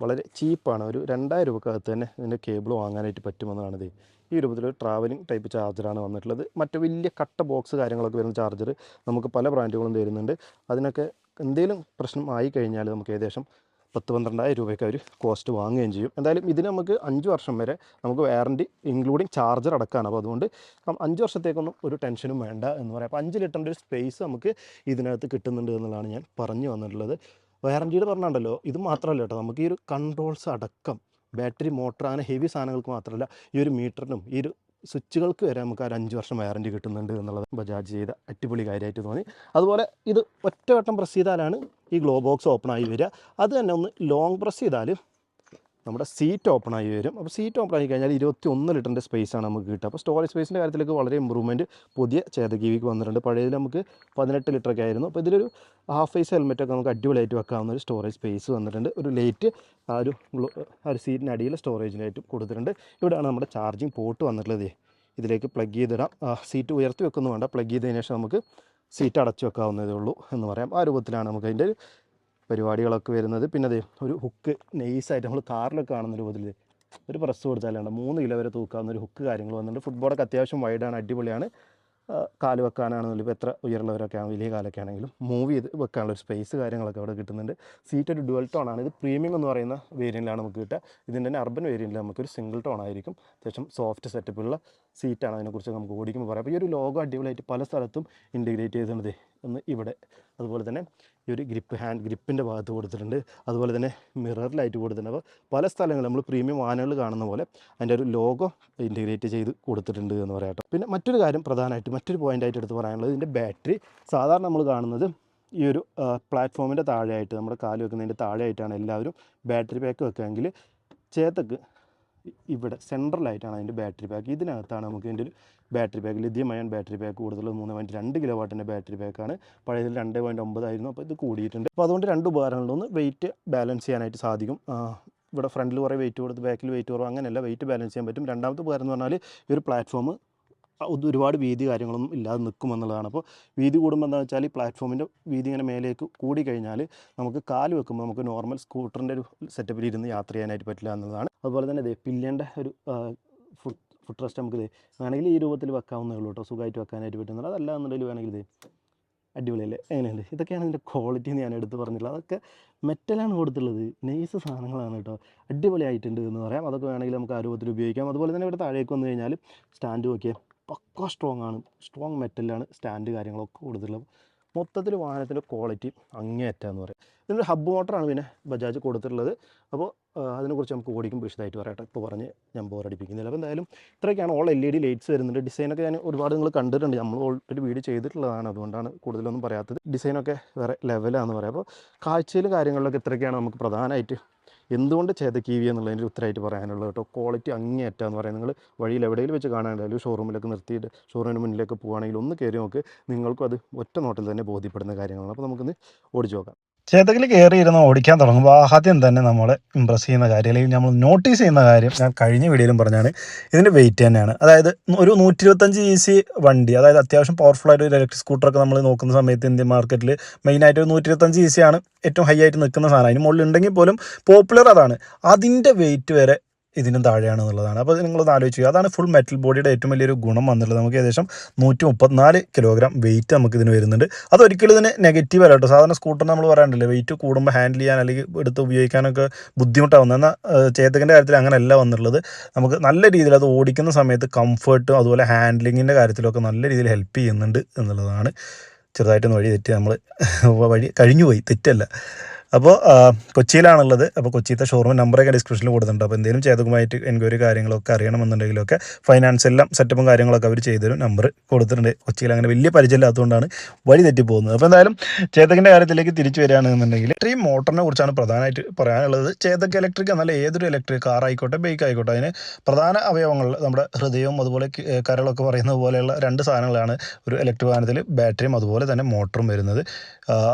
Speaker 1: വളരെ ചീപ്പാണ് ഒരു രണ്ടായിരം രൂപക്കകത്ത് തന്നെ ഇതിന്റെ കേബിൾ വാങ്ങാനായിട്ട് പറ്റുമെന്നാണ് ഇത്. ഈ രൂപത്തിൽ ട്രാവലിംഗ് ടൈപ്പ് ചാർജറാണ് വന്നിട്ടുള്ളത്. മറ്റു വലിയ കട്ട ബോക്സ് കാര്യങ്ങളൊക്കെ വരുന്ന ചാർജർ നമുക്ക് പല ബ്രാൻഡുകളും തരുന്നുണ്ട്. അതിനൊക്കെ എന്തെങ്കിലും പ്രശ്നം ആയി കഴിഞ്ഞാൽ നമുക്ക് ഏകദേശം പത്ത് പന്ത്രണ്ടായിരം രൂപയ്ക്ക് അവർ കോസ്റ്റ് വാങ്ങുകയും ചെയ്യും. എന്തായാലും ഇതിന് നമുക്ക് അഞ്ച് വർഷം വരെ നമുക്ക് വാറന്റി ഇൻക്ലൂഡിങ് ചാർജർ അടക്കാണ്. അപ്പോൾ അതുകൊണ്ട് അഞ്ച് വർഷത്തേക്കൊന്നും ഒരു ടെൻഷനും വേണ്ട എന്ന് പറയാം. അപ്പോൾ അഞ്ച് ലിറ്ററിന്റെ ഒരു സ്പേസ് നമുക്ക് ഇതിനകത്ത് കിട്ടുന്നുണ്ട് എന്നുള്ളതാണ് ഞാൻ പറഞ്ഞു വന്നിട്ടുള്ളത്. വാറന്റിയുടെ പറഞ്ഞുണ്ടല്ലോ ഇത് മാത്രമല്ല കേട്ടോ നമുക്ക് ഈ ഒരു കൺട്രോൾസ് അടക്കം ബാറ്ററി മോട്ടർ അങ്ങനെ ഹെവി സാധനങ്ങൾക്ക് മാത്രമല്ല ഈ ഒരു മീറ്ററിനും ഈ ഒരു സ്വിച്ചുകൾക്ക് വരെ നമുക്ക് ഒരു അഞ്ച് വർഷം വാറന്റി കിട്ടുന്നുണ്ട് എന്നുള്ളത് ബജാജ് ചെയ്ത അടിപൊളി കാര്യമായിട്ട് തോന്നി. അതുപോലെ ഇത് ഒറ്റവട്ടം പ്രസ് ചെയ്താലാണ് ഈ ഗ്ലോ ബോക്സ് ഓപ്പൺ ആയി വരിക. അത് തന്നെ ഒന്ന് ലോങ് പ്രസ് ചെയ്താൽ നമ്മുടെ സീറ്റ് ഓപ്പൺ ആയി വരും. അപ്പോൾ സീറ്റ് ഓപ്പൺ ആയി കഴിഞ്ഞാൽ ഇരുപത്തി ഒന്ന് ലിറ്ററിന്റെ സ്പേസ് ആണ് നമുക്ക് കിട്ടുക. അപ്പോൾ സ്റ്റോറേജ് സ്പേസിന്റെ കാര്യത്തിലേക്ക് വളരെ ഇമ്പ്രൂവ്മെന്റ് പുതിയ ചേതകീവിക്ക് വന്നിട്ടുണ്ട്. പഴയതിൽ നമുക്ക് പതിനെട്ട് ലിറ്ററൊക്കെ ആയിരുന്നു. അപ്പോൾ ഇതിലൊരു ഹാഫ് ഫേസ് ഹെൽമെറ്റൊക്കെ നമുക്ക് അടിപൊളിയായിട്ട് വെക്കാവുന്ന ഒരു സ്റ്റോറേജ് സ്പേസ് വന്നിട്ടുണ്ട്. ഒരു ലൈറ്റ് ആ ഒരു ആ ഒരു സീറ്റിന്റെ അടിയിൽ കൊടുത്തിട്ടുണ്ട്. ഇവിടെയാണ് നമ്മുടെ ചാർജിങ് പോർട്ട് വന്നിട്ടുള്ളത്. ഇതിലേക്ക് പ്ലഗ് ചെയ്തിടാം. സീറ്റ് ഉയർത്തി വെക്കുന്നു വേണ്ട. പ്ലഗ് ചെയ്തതിന് ശേഷം നമുക്ക് സീറ്റ് അടച്ചു വെക്കാവുന്നതേ ഉള്ളൂ എന്ന് പറയാം. ആ രൂപത്തിലാണ് നമുക്ക് അതിന്റെ പരിപാടികളൊക്കെ വരുന്നത്. പിന്നെ അതെ ഒരു ഹുക്ക് നൈസായിട്ട് നമ്മൾ കാറിലൊക്കെ കാണുന്ന രൂപത്തിൽ ഒരു പ്രസ് കൊടുത്താലാണ് മൂന്ന് കിലോ വരെ തൂക്കാവുന്ന ഒരു ഹുക്ക് കാര്യങ്ങൾ വന്നിട്ടുണ്ട്. ഫുട്ബോളൊക്കെ അത്യാവശ്യം വൈഡാണ് അടിപൊളിയാണ്. കാൽ വെക്കാനാണെങ്കിലും ഇപ്പോൾ എത്ര ഉയരമുള്ളവരൊക്കെ ആണ് വലിയ കാലൊക്കെ ആണെങ്കിലും മൂവ് ചെയ്ത് വെക്കാനുള്ള ഒരു സ്പേസ് കാര്യങ്ങളൊക്കെ അവിടെ കിട്ടുന്നുണ്ട്. സീറ്റ് ഒരു ഡുവൽ ടോൺ ആണ്. ഇത് പ്രീമിയം എന്ന് പറയുന്ന വേരിയന്റിലാണ് നമുക്ക് കിട്ടുക. ഇതിന്റെ തന്നെ അർബൻ വേരിയന്റിൽ നമുക്കൊരു സിംഗിൾ ടോൺ ആയിരിക്കും. അത്യാവശ്യം സോഫ്റ്റ് സെറ്റപ്പുള്ള സീറ്റാണ് അതിനെക്കുറിച്ച് നമുക്ക് ഓടിക്കുമ്പോൾ പറയാം. അപ്പോൾ ഈ ഒരു ലോഗോ അടിപൊളിയായിട്ട് പല സ്ഥലത്തും ഇന്റിഗ്രേറ്റ് ചെയ്തിട്ടുണ്ട് ഒന്ന് ഇവിടെ. അതുപോലെ തന്നെ ഈ ഒരു ഗ്രിപ്പ് ഹാൻഡ് ഗ്രിപ്പിന്റെ ഭാഗത്ത് കൊടുത്തിട്ടുണ്ട്. അതുപോലെ തന്നെ മിററിലായിട്ട് കൊടുത്തിട്ടുണ്ട്. അപ്പോൾ പല സ്ഥലങ്ങളിൽ നമ്മൾ പ്രീമിയം വാഹനങ്ങൾ കാണുന്ന പോലെ അതിന്റെ ഒരു ലോഗോ ഇന്റഗ്രേറ്റ് ചെയ്ത് കൊടുത്തിട്ടുണ്ട് എന്ന് പറയാം പിന്നെ മറ്റൊരു കാര്യം പ്രധാനമായിട്ട് മറ്റൊരു പോയിന്റായിട്ട് എടുത്ത് പറയാനുള്ളത് ഇതിന്റെ ബാറ്ററി സാധാരണ നമ്മൾ കാണുന്നത് ഈ ഒരു പ്ലാറ്റ്ഫോമിന്റെ താഴെയായിട്ട് നമ്മുടെ കാൽ വെക്കുന്നതിന്റെ താഴെയായിട്ടാണ് എല്ലാവരും ബാറ്ററി പാക്ക് വെക്കുകയെങ്കിൽ ചേത്തക്ക് ഇവിടെ സെൻട്രലായിട്ടാണ് അതിന്റെ ബാറ്ററി പാക്ക് ഇതിനകത്താണ് നമുക്ക് ഇതിന്റെ ഒരു battery pack lithium ion battery pack കൂടുതൽ മൂന്ന് പോയിന്റ് രണ്ട് കിലോ വാട്ടിന്റെ ബാറ്ററി പാക്കാണ് പഴയതിൽ രണ്ട് പോയിന്റ് ഒമ്പതായിരുന്നു അപ്പോൾ ഇത് കൂടിയിട്ടുണ്ട്. അപ്പോൾ അതുകൊണ്ട് രണ്ട് ഉപകാരങ്ങളുണ്ട് ഒന്ന് വെയിറ്റ് ബാലൻസ് ചെയ്യാനായിട്ട് സാധിക്കും. ഇവിടെ ഫ്രണ്ടിൽ കുറേ വെയിറ്റ് കൊടുത്ത് ബാക്കിൽ വെയിറ്റ് കുറവ് അങ്ങനെയല്ല വെയിറ്റ് ബാലൻസ് ചെയ്യാൻ പറ്റും. രണ്ടാമത്തെ ഉപകാരം എന്ന് പറഞ്ഞാൽ ഈ ഒരു പ്ലാറ്റ്ഫോം ഒരുപാട് വീതി കാര്യങ്ങളൊന്നും ഇല്ലാതെ നിൽക്കുമെന്നുള്ളതാണ് അപ്പോൾ വീതി കൂടുമ്പോൾ എന്താണെന്ന് വെച്ചാൽ ഈ പ്ലാറ്റ്ഫോമിന്റെ വീതി ഇങ്ങനെ മേലേക്ക് കൂടി കഴിഞ്ഞാൽ നമുക്ക് കാൽ വെക്കുമ്പോൾ നമുക്ക് നോർമൽ സ്കൂട്ടറിന്റെ ഒരു സെറ്റപ്പിൽ ഇരുന്ന് യാത്ര ചെയ്യാനായിട്ട് പറ്റില്ല എന്നുള്ളതാണ്. അതുപോലെ തന്നെ ഇതേ പില്ലേന്റെ ഒരു ഫുഡ് ഫുഡ് റെസ്റ്റ് നമുക്ക് വേണമെങ്കിൽ ഈ രൂപത്തിൽ വെക്കാവുന്നേ ഉള്ളൂ കേട്ടോ. സുഖമായിട്ട് വെക്കാനായിട്ട് പറ്റുന്നത് അതല്ല എന്നുണ്ടെങ്കിൽ വേണമെങ്കിൽ ഇത് അടിപൊളിയല്ലേ? എങ്ങനെയുണ്ട്? ഇതൊക്കെയാണ് ഇതിന്റെ ക്വാളിറ്റി എന്ന് ഞാൻ എടുത്ത് പറഞ്ഞിട്ടുള്ളത്. അതൊക്കെ മെറ്റലാണ് കൊടുത്തുള്ളത് നൈസ് സാധനങ്ങളാണ് കേട്ടോ. അടിപൊളിയായിട്ടുണ്ട് എന്ന് പറയാം. അതൊക്കെ വേണമെങ്കിൽ നമുക്ക് ആ രൂപത്തിൽ ഉപയോഗിക്കാം. അതുപോലെ തന്നെ ഇവിടെ താഴേക്ക് വന്നു കഴിഞ്ഞാൽ സ്റ്റാൻഡും നോക്കിയാൽ പക്ക സ്ട്രോങ് ആണ്. സ്ട്രോങ് മെറ്റലാണ് സ്റ്റാൻഡ് കാര്യങ്ങളൊക്കെ കൊടുത്തിട്ടുള്ളത് മൊത്തത്തിൽ വാഹനത്തിന്റെ ക്വാളിറ്റി അങ്ങേയറ്റാന്ന് പറയാം. ഇതിന്റെ ഹബ്ബ് മോട്ടറാണ് പിന്നെ ബജാജ് കൊടുത്തിട്ടുള്ളത്. അപ്പോൾ അതിനെക്കുറിച്ച് നമുക്ക് ഓടിക്കുമ്പോൾ വിശദമായിട്ട് പറയട്ടെ ഇപ്പോൾ പറഞ്ഞ് ഞാൻ ബോറടിപ്പിക്കുന്നില്ല അപ്പോൾ എന്തായാലും ഇത്രയൊക്കെയാണ്. All L E D lights വരുന്നുണ്ട്. ഡിസൈനൊക്കെ ഞാൻ ഒരുപാട് നിങ്ങൾ കണ്ടിട്ടുണ്ട്. നമ്മൾ ഓൾറെഡി വീഡിയോ ചെയ്തിട്ടുള്ളതാണ്. അതുകൊണ്ടാണ് കൂടുതലൊന്നും പറയാത്തത്. ഡിസൈനൊക്കെ വേറെ ലെവലാണെന്ന് പറയാം. അപ്പോൾ കാഴ്ചയിലും കാര്യങ്ങളിലൊക്കെ ഇത്രയൊക്കെയാണ് നമുക്ക് പ്രധാനമായിട്ട് എന്തുകൊണ്ട് ചേത കീവി വി എന്നുള്ളതിന്റെ ഉത്തരമായിട്ട് പറയാനുള്ളത് കേട്ടോ. ക്വാളിറ്റി അങ്ങേയറ്റാന്ന് പറയുന്നത് നിങ്ങൾ വഴിയിൽ എവിടെയെങ്കിലും വെച്ച് കാണാനുണ്ടായാലും ഷോറൂമിലൊക്കെ നിർത്തിയിട്ട് ഷോറൂമിന് മുന്നിലേക്ക് പോകുകയാണെങ്കിൽ ഒന്ന് കയറി നോക്ക്. നിങ്ങൾക്കും അത് ഒറ്റ നോട്ടിൽ തന്നെ ബോധ്യപ്പെടുന്ന കാര്യങ്ങളാണ്. അപ്പോൾ നമുക്കൊന്ന് ഓടിച്ചു നോക്കാം.
Speaker 2: ചേതകിൽ കയറി ഇരുന്ന് ഓടിക്കാൻ തുടങ്ങുമ്പോൾ ആദ്യം തന്നെ നമ്മൾ ഇമ്പ്രസ് ചെയ്യുന്ന കാര്യം അല്ലെങ്കിൽ നമ്മൾ നോട്ടീസ് ചെയ്യുന്ന കാര്യം ഞാൻ കഴിഞ്ഞ വീഡിയോയിലും പറഞ്ഞാണ്. ഇതിന്റെ വെയിറ്റ് തന്നെയാണ്. അതായത് ഒരു നൂറ്റി ഇരുപത്തഞ്ച് ഇ സി വണ്ടി അതായത് അത്യാവശ്യം പവർഫുൾ ആയിട്ട് ഒരു ഇലക്ട്രിക് സ്കൂട്ടറൊക്കെ നമ്മൾ നോക്കുന്ന സമയത്ത് ഇന്ത്യൻ മാർക്കറ്റിൽ മെയിനായിട്ട് ഒരു നൂറ്റി ഇരുപത്തഞ്ച് ഇ സി ആണ് ഏറ്റവും ഹൈ ആയിട്ട് നിൽക്കുന്ന സാധനം. അതിന് മുകളിൽ ഉണ്ടെങ്കിൽ പോലും പോപ്പുലർ അതാണ്. അതിന്റെ വെയിറ്റ് വരെ ഇതിനും താഴെയാണ് എന്നുള്ളതാണ്. അപ്പോൾ നിങ്ങളൊന്ന് ആലോചിക്കുക അതാണ് ഫുൾ മെറ്റൽ ബോഡിയുടെ ഏറ്റവും വലിയൊരു ഗുണം വന്നുള്ളത് നമുക്ക് ഏകദേശം നൂറ്റി മുപ്പത്തിനാല് കിലോഗ്രാം വെയിറ്റ് നമുക്ക് ഇതിന് വരുന്നുണ്ട്. അതൊരിക്കലും ഇതിന് നെഗറ്റീവ് അല്ല കേട്ടോ. സാധാരണ സ്കൂട്ടർ നമ്മൾ പറയാനുണ്ടല്ലോ വെയിറ്റ് കൂടുമ്പോൾ ഹാൻഡിൽ ചെയ്യാൻ അല്ലെങ്കിൽ എടുത്ത് ഉപയോഗിക്കാനൊക്കെ ബുദ്ധിമുട്ടാവുന്നത് എന്നാൽ ചേതകന്റെ കാര്യത്തിൽ അങ്ങനെയല്ല വന്നിട്ടുള്ളത്. നമുക്ക് നല്ല രീതിയിൽ അത് ഓടിക്കുന്ന സമയത്ത് കംഫർട്ടും അതുപോലെ ഹാൻഡ്ലിങ്ങിന്റെ കാര്യത്തിലൊക്കെ നല്ല രീതിയിൽ ഹെൽപ്പ് ചെയ്യുന്നുണ്ട് എന്നുള്ളതാണ്. ചെറുതായിട്ടൊന്ന് വഴി തെറ്റി നമ്മൾ വഴി കഴിഞ്ഞു പോയി തെറ്റല്ല. അപ്പോൾ കൊച്ചിയിലാണുള്ളത്. അപ്പോൾ കൊച്ചിയിലത്തെ ഷോറൂം നമ്പറൊക്കെ ഡിസ്ക്രിപ്ഷനിൽ കൊടുത്തിട്ടുണ്ട്. അപ്പോൾ എന്തെങ്കിലും ചേതകുമായിട്ട് എൻക്വയറി കാര്യങ്ങളൊക്കെ അറിയണമെന്നുണ്ടെങ്കിലൊക്കെ ഫൈനാൻസ് എല്ലാം സെറ്റപ്പും കാര്യങ്ങളൊക്കെ അവർ ചെയ്തുതരും നമ്പർ കൊടുത്തിട്ടുണ്ട്. കൊച്ചിയിൽ അങ്ങനെ വലിയ പരിചയമില്ലാത്തതുകൊണ്ടാണ് വഴി തെറ്റി പോകുന്നത് അപ്പോൾ എന്തായാലും ചേതകിന്റെ കാര്യത്തിലേക്ക് തിരിച്ചു വരികയാണെന്നുണ്ടെങ്കിൽ ഇത്രയും മോട്ടറിനെ കുറിച്ചാണ് പ്രധാനമായിട്ട് പറയാനുള്ളത്. ചേതക് ഇലക്ട്രിക് എന്നാൽ ഏതൊരു ഇലക്ട്രിക് കാർ ആയിക്കോട്ടെ ബൈക്ക് ആയിക്കോട്ടെ അതിന് പ്രധാന അവയവങ്ങൾ നമ്മുടെ ഹൃദയവും അതുപോലെ കരളൊക്കെ പറയുന്നത് പോലെയുള്ള രണ്ട് സാധനങ്ങളാണ് ഒരു ഇലക്ട്രിക് വാഹനത്തിൽ ബാറ്ററിയും അതുപോലെ തന്നെ മോട്ടറും വരുന്നത്.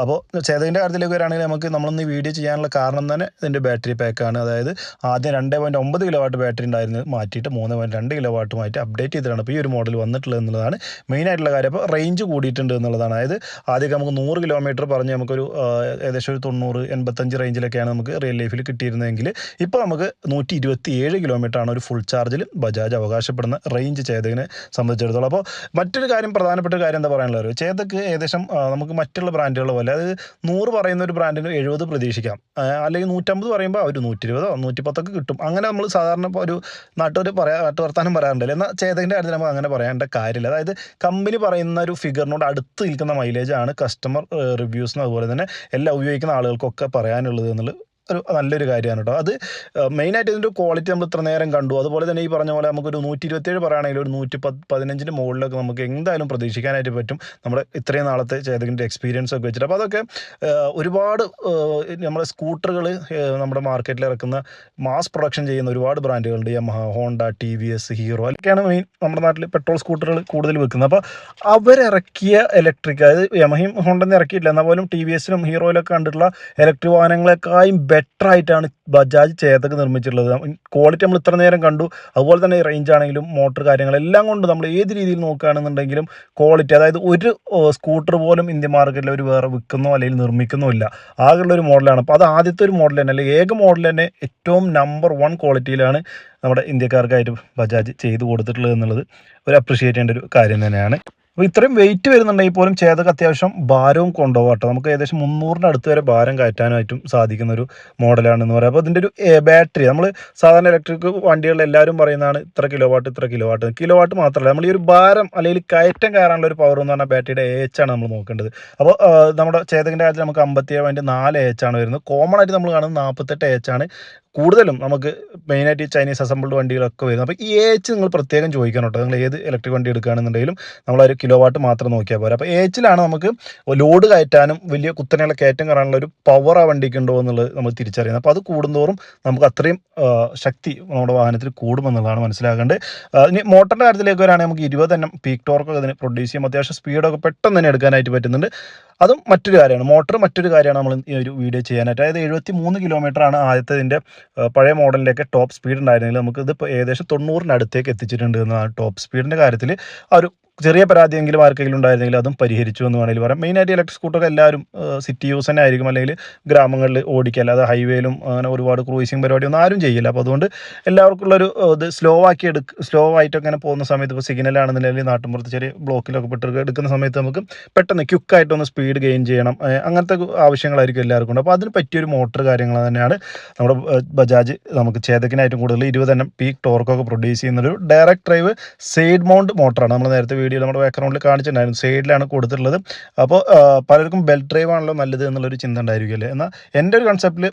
Speaker 2: അപ്പോൾ ചേതകിന്റെ കാര്യത്തിലേക്ക് വരികയാണെങ്കിൽ നമുക്ക് നമ്മളൊന്ന് വീഡിയോ ചെയ്യാനുള്ള കാരണം തന്നെ ഇതിന്റെ ബാറ്ററി പാക്കാണ് അതായത് ആദ്യം രണ്ട് പോയിന്റ് ഒമ്പത് കിലോ വാട്ട് ബാറ്ററി ഉണ്ടായിരുന്നു മാറ്റിയിട്ട് മൂന്ന് പോയിന്റ് രണ്ട് കിലോ വാട്ട് മാറ്റി അപ്ഡേറ്റ് ചെയ്തിട്ടാണ് ഇപ്പോൾ ഈ ഒരു മോഡൽ വന്നിട്ടുള്ളത് എന്നുള്ളതാണ് മെയിൻ ആയിട്ടുള്ള കാര്യം. അപ്പോൾ റേഞ്ച് കൂടിയിട്ടുണ്ട് എന്നുള്ളതാണ്. അതായത് ആദ്യമൊക്കെ നമുക്ക് നൂറ് കിലോമീറ്റർ പറഞ്ഞ് നമുക്കൊരു ഏകദേശം ഒരു തൊണ്ണൂറ് എൺപത്തഞ്ച് റേഞ്ചിലൊക്കെയാണ് നമുക്ക് റിയൽ ലൈഫിൽ കിട്ടിയിരുന്നതെങ്കിൽ ഇപ്പോൾ നമുക്ക് നൂറ്റി ഇരുപത്തി ഏഴ് കിലോമീറ്റർ ആണ് ഒരു ഫുൾ ചാർജിൽ ബജാജ് അവകാശപ്പെടുന്ന റേഞ്ച് ചേതകിനെ സംബന്ധിച്ചിടത്തോളം. അപ്പോൾ മറ്റൊരു കാര്യം പ്രധാനപ്പെട്ട കാര്യം എന്താ പറയാനുള്ളത്? ചേതക്ക് ഏകദേശം നമുക്ക് മറ്റുള്ള ബ്രാൻഡുകൾ പോലെ. അത് നൂറ് പറയുന്ന ഒരു ബ്രാൻഡിന് എഴുപത് പ്രതീക്ഷിക്കാം. അല്ലെങ്കിൽ നൂറ്റമ്പത് പറയുമ്പോൾ അവർ നൂറ്റി ഇരുപതോ നൂറ്റി പത്തൊക്കെ കിട്ടും. അങ്ങനെ നമ്മൾ സാധാരണ ഒരു നാട്ടുകാർ പറയാ നാട്ടു വർത്താനം പറയാറുണ്ടല്ലോ. എന്നാൽ ചേതകിന്റെ കാര്യത്തിൽ നമുക്ക് അങ്ങനെ പറയേണ്ട കാര്യമില്ല. അതായത് കമ്പനി പറയുന്ന ഒരു ഫിഗറിനോട് അടുത്ത് നിൽക്കുന്ന മൈലേജാണ് കസ്റ്റമർ റിവ്യൂസിനും അതുപോലെ തന്നെ എല്ലാ ഉപയോഗിക്കുന്ന ആളുകൾക്കൊക്കെ പറയാനുള്ളത് എന്നുള്ളത് ഒരു നല്ലൊരു കാര്യമാണ് കേട്ടോ. അത് മെയിനായിട്ട് ഇതിന്റെ ക്വാളിറ്റി നമ്മൾ ഇത്ര നേരം കണ്ടു. അതുപോലെ തന്നെ ഈ പറഞ്ഞ പോലെ നമുക്കൊരു നൂറ്റി ഇരുപത്തേഴ് പറയുകയാണെങ്കിൽ ഒരു നൂറ്റി പത്ത് പതിനഞ്ചിന്റെ മുകളിലൊക്കെ നമുക്ക് എന്തായാലും പ്രതീക്ഷിക്കാനായിട്ട് പറ്റും. നമ്മുടെ ഇത്രയും നാളത്തെ ചേതകിന്റെ എക്സ്പീരിയൻസ് ഒക്കെ വെച്ചിട്ട്. അപ്പോൾ അതൊക്കെ ഒരുപാട് നമ്മുടെ സ്കൂട്ടറുകൾ നമ്മുടെ മാർക്കറ്റിൽ ഇറക്കുന്ന മാസ് പ്രൊഡക്ഷൻ ചെയ്യുന്ന ഒരുപാട് ബ്രാൻഡുകളുണ്ട്. Yamaha Honda T V S Hero അതൊക്കെയാണ് മെയിൻ നമ്മുടെ നാട്ടിൽ പെട്രോൾ സ്കൂട്ടറുകൾ കൂടുതൽ വെക്കുന്നത്. അപ്പോൾ അവരിറക്കിയ ഇലക്ട്രിക് അതായത് യമഹയും ഹോണ്ടെന്ന് ഇറക്കിയിട്ടില്ല. എന്നാൽ പോലും ടി വി എസിലും ഹീറോയിലൊക്കെ കണ്ടിട്ടുള്ള ഇലക്ട്രിക് വാഹനങ്ങളെക്കാളും ബെറ്റർ ആയിട്ടാണ് ബജാജ് ചേതക് നിർമ്മിച്ചിട്ടുള്ളത്. ക്വാളിറ്റി നമ്മൾ ഇത്ര നേരം കണ്ടു. അതുപോലെ തന്നെ റേഞ്ച് ആണെങ്കിലും മോട്ടർ കാര്യങ്ങളെല്ലാം കൊണ്ട് നമ്മൾ ഏത് രീതിയിൽ നോക്കുകയാണെന്നുണ്ടെങ്കിലും ക്വാളിറ്റി അതായത് ഒരു സ്കൂട്ടർ പോലും ഇന്ത്യൻ മാർക്കറ്റിൽ ഒരു വേറെ വിൽക്കുന്നോ അല്ലെങ്കിൽ നിർമ്മിക്കുന്നോ ഇല്ല. ആകെയുള്ള ഒരു മോഡലാണ് അപ്പോൾ അത് ആദ്യത്തെ ഒരു മോഡൽ തന്നെ. അല്ലെങ്കിൽ ഏക മോഡൽ തന്നെ ഏറ്റവും നമ്പർ വൺ ക്വാളിറ്റിയിലാണ് നമ്മുടെ ഇന്ത്യക്കാർക്കായിട്ട് ബജാജ് ചെയ്തു കൊടുത്തിട്ടുള്ളത് എന്നുള്ളത് ഒരു അപ്രിഷിയേറ്റ് ചെയ്യേണ്ട ഒരു കാര്യം തന്നെയാണ്. അപ്പോൾ ഇത്രയും വെയിറ്റ് വരുന്നുണ്ടെങ്കിൽ പോലും ചേതക്ക് അത്യാവശ്യം ഭാരവും കൊണ്ടുപോകാം കേട്ടോ. നമുക്ക് ഏകദേശം മുന്നൂറിന്റെ അടുത്ത് വരെ ഭാരം കയറ്റാനായിട്ടും സാധിക്കുന്ന ഒരു മോഡലാണ് എന്ന് പറയാം. അപ്പോൾ ഇതിന്റെ ഒരു ബാറ്ററി. നമ്മൾ സാധാരണ ഇലക്ട്രിക് വണ്ടികളിൽ എല്ലാവരും പറയുന്നതാണ് ഇത്ര കിലോ വാട്ട് ഇത്ര കിലോ വാട്ട് കിലോ വാട്ട് മാത്രമല്ല നമ്മൾ ഈ ഒരു ഭാരം അല്ലെങ്കിൽ കയറ്റം കയറാനുള്ള ഒരു പവർ എന്ന് പറഞ്ഞാൽ ബാറ്ററിയുടെ എച്ച് ആണ് നമ്മൾ നോക്കേണ്ടത്. അപ്പോൾ നമ്മുടെ ചേതകിന്റെ കാര്യത്തിൽ നമുക്ക് അമ്പത്തി ഏഴ് പോയിന്റ് നാല് എച്ച് ആണ് വരുന്നത്. കോമൺ ആയിട്ട് നമ്മൾ കാണുന്നത് നാൽപ്പത്തെട്ട് എച്ച് ആണ്. കൂടുതലും നമുക്ക് മെയിനായിട്ട് ചൈനീസ് അസംബിൾഡ് വണ്ടികളൊക്കെ വരുന്നത്. അപ്പോൾ ഈ എച്ച് നിങ്ങൾ പ്രത്യേകം ചോദിക്കണം കേട്ടോ. നിങ്ങൾ ഏത് ഇലക്ട്രിക് വണ്ടി എടുക്കുകയാണെന്നുണ്ടെങ്കിലും നമ്മൾ ഒരു കിലോ വാട്ട് മാത്രം നോക്കിയാൽ പോരാ. അപ്പോൾ എച്ചിലാണ് നമുക്ക് ലോഡ് കയറ്റാനും വലിയ കുത്തനെയുള്ള കയറ്റം കയറാനുള്ള ഒരു പവർ ആ വണ്ടിക്ക് ഉണ്ടോ എന്നുള്ളത് നമ്മൾ തിരിച്ചറിയുന്നത് അപ്പോൾ അത് കൂടുന്തോറും നമുക്ക് അത്രയും ശക്തി നമ്മുടെ വാഹനത്തിൽ കൂടുമെന്നുള്ളതാണ് മനസ്സിലാക്കേണ്ടത് ഇനി മോട്ടറിന്റെ കാര്യത്തിലേക്ക് വരാണെങ്കിൽ നമുക്ക് ഇരുപത് എണ്ണം പീക്ക് ടോർക്കൊക്കെ ഇതിന് പ്രൊഡ്യൂസ് ചെയ്യും. അത്യാവശ്യം സ്പീഡൊക്കെ പെട്ടെന്ന് തന്നെ എടുക്കാനായിട്ട് പറ്റുന്നുണ്ട്. അതും മറ്റൊരു കാര്യമാണ്. മോട്ടർ മറ്റൊരു കാര്യമാണ് നമ്മൾ ഈ ഒരു വീഡിയോ ചെയ്യാനായിട്ട്. അതായത് എഴുപത്തി മൂന്ന് കിലോമീറ്റർ ആണ് ആദ്യത്തെ ഇതിന്റെ പഴയ മോഡലിലേക്ക് ടോപ്പ് സ്പീഡ് ഉണ്ടായിരുന്നെങ്കിൽ നമുക്ക് ഇത് ഏകദേശം തൊണ്ണൂറിനടുത്തേക്ക് എത്തിച്ചിട്ടുണ്ട് എന്നാണ് ടോപ്പ് സ്പീഡിന്റെ കാര്യത്തിൽ ആ ഒരു ചെറിയ പരാതിയെങ്കിലും ആർക്കെങ്കിലും ഉണ്ടായിരുന്നെങ്കിൽ അതും പരിഹരിച്ചു എന്ന് വേണമെങ്കിൽ പറയാം. മെയിനായിട്ട് ഇലക്ട്രിക് സ്കൂട്ടർ എല്ലാവരും സിറ്റി യൂസ് തന്നെ ആയിരിക്കും. അല്ലെങ്കിൽ ഗ്രാമങ്ങളിൽ ഓടിക്കുക അല്ലാതെ ഹൈവേയിലും അങ്ങനെ ഒരുപാട് ക്രൂയിസിങ് പരിപാടിയൊന്നും ആരും ചെയ്യില്ല. അപ്പോൾ അതുകൊണ്ട് എല്ലാവർക്കും ഉള്ളൊരു ഇത് സ്ലോ ആക്കി എടുക്ക സ്ലോ ആയിട്ട് അങ്ങനെ പോകുന്ന സമയത്ത് ഇപ്പോൾ സിഗ്നലാണെന്നുണ്ടെങ്കിൽ നാട്ടിൻപുറത്ത് ചെറിയ ബ്ലോക്കിലൊക്കെ പെട്ട് എടുക്കുന്ന സമയത്ത് നമുക്ക് പെട്ടെന്ന് ക്യുക്കായിട്ടൊന്ന് സ്പീഡ് ഗെയിൻ ചെയ്യണം. അങ്ങനത്തെ ആവശ്യങ്ങളായിരിക്കും എല്ലാവർക്കും ഉണ്ട്. അപ്പോൾ അതിന് പറ്റിയൊരു മോട്ടർ കാര്യങ്ങൾ തന്നെയാണ് നമ്മുടെ ബജാജ് നമുക്ക് ചേതക്കിനായിട്ടും കൂടുതൽ ഇരുപതെണ്ണം പീക്ക് ടോർക്കൊക്കെ പ്രൊഡ്യൂസ് ചെയ്യുന്നൊരു ഡയറക്ട് ഡ്രൈവ് സൈഡ് മൗണ്ട് മോട്ടറാണ് നമ്മൾ നേരത്തെ വീഡിയോ നമ്മുടെ ബാക്ക്ഗ്രൗണ്ടിൽ കാണിച്ചിട്ടുണ്ടായിരുന്നു. സൈഡിലാണ് കൊടുത്തിട്ടുള്ളത്. അപ്പോൾ പലർക്കും ബെൽറ്റ് ഡ്രൈവ് ആണല്ലോ നല്ലത് എന്നുള്ളൊരു ചിന്ത ഉണ്ടായിരിക്കും അല്ലേ? എന്നാൽ എന്റെ ഒരു കൺസെപ്റ്റിൽ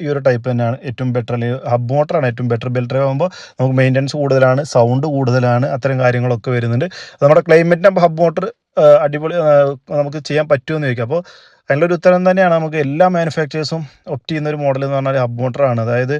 Speaker 2: ഈ ഒരു ടൈപ്പ് തന്നെയാണ് ഏറ്റവും ബെറ്റർ അല്ലെങ്കിൽ ഹബ് മോട്ടറാണ് ഏറ്റവും ബെറ്റർ ബെൽറ്റ് ഡ്രൈവ് ആകുമ്പോൾ നമുക്ക് മെയിന്റനൻസ് കൂടുതലാണ് സൗണ്ട് കൂടുതലാണ് അത്തരം കാര്യങ്ങളൊക്കെ വരുന്നുണ്ട്. നമ്മുടെ ക്ലൈമറ്റിനാകുമ്പോൾ ഹബ് മോട്ടർ അടിപൊളി നമുക്ക് ചെയ്യാൻ പറ്റുമെന്ന് ചോദിക്കാം. അപ്പോൾ അതിന്റെ ഒരു ഉത്തരം തന്നെയാണ് നമുക്ക് എല്ലാ മാനുഫാക്ചേഴ്സും ഒപ്റ്റ് ചെയ്യുന്ന ഒരു മോഡൽ എന്ന് പറഞ്ഞാൽ ഹബ് മോട്ടറാണ് അതായത്